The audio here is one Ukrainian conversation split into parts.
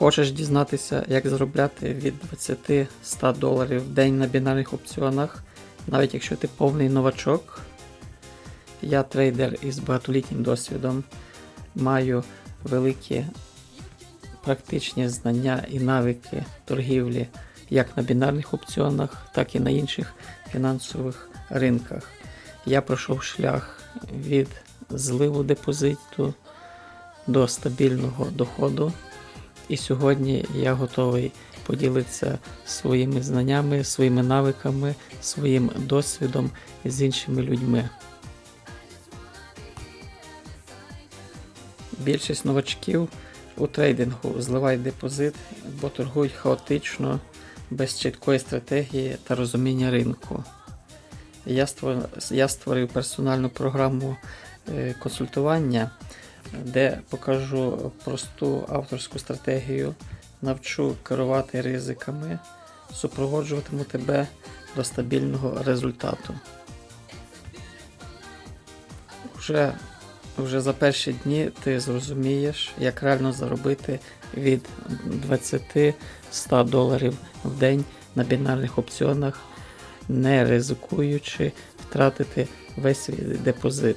Хочеш дізнатися, як заробляти від 20-100 доларів в день на бінарних опціонах, навіть якщо ти повний новачок? Я трейдер із багатолітнім досвідом, маю великі практичні знання і навики торгівлі як на бінарних опціонах, так і на інших фінансових ринках. Я пройшов шлях від зливу депозиту до стабільного доходу. І сьогодні я готовий поділитися своїми знаннями, своїми навиками, своїм досвідом з іншими людьми. Більшість новачків у трейдингу зливають депозит, бо торгують хаотично, без чіткої стратегії та розуміння ринку. Я створив, персональну програму е, консультування, де покажу просту авторську стратегію, навчу керувати ризиками, супроводжуватиму тебе до стабільного результату. Вже, вже за перші дні ти зрозумієш, як реально заробити від 20-100 доларів в день на бінарних опціонах, не ризикуючи втратити весь свій депозит.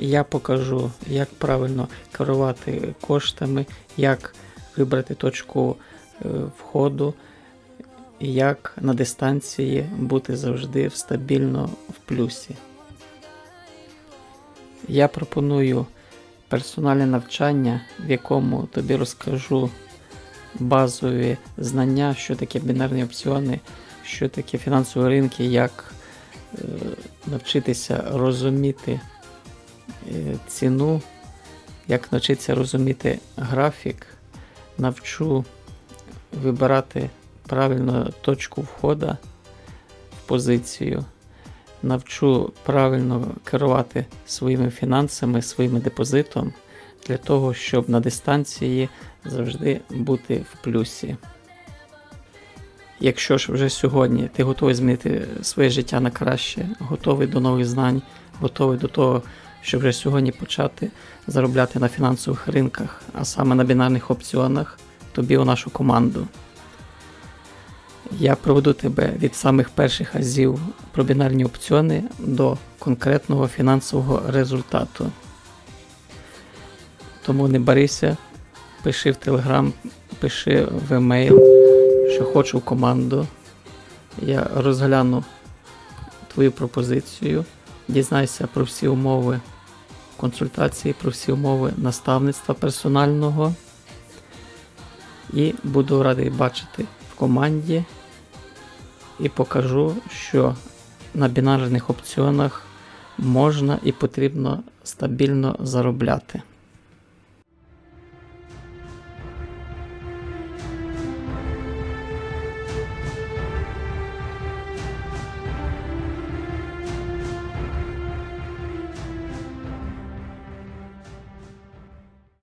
Я покажу, як правильно керувати коштами, як вибрати точку е, входу, як на дистанції бути завжди в стабільно в плюсі. Я пропоную персональне навчання, в якому тобі розкажу базові знання, що таке бінарні опціони, що таке фінансові ринки, як е, навчитися розуміти ціну, як навчитися розуміти графік, навчу вибирати правильно точку входу в позицію, навчу правильно керувати своїми фінансами, своїм депозитом для того, щоб на дистанції завжди бути в плюсі. Якщо ж вже сьогодні ти готовий змінити своє життя на краще, готовий до нових знань, готовий до того, щоб вже сьогодні почати заробляти на фінансових ринках, а саме на бінарних опціонах, тобі у нашу команду. Я проведу тебе від самих перших азів про бінарні опціони до конкретного фінансового результату. Тому не барися, пиши в Телеграм, пиши в емейл, що хочу в команду. Я розгляну твою пропозицію, дізнайся про всі умови консультації, про всі умови наставництва персонального. І буду радий бачити в команді і покажу, що на бінарних опціонах можна і потрібно стабільно заробляти.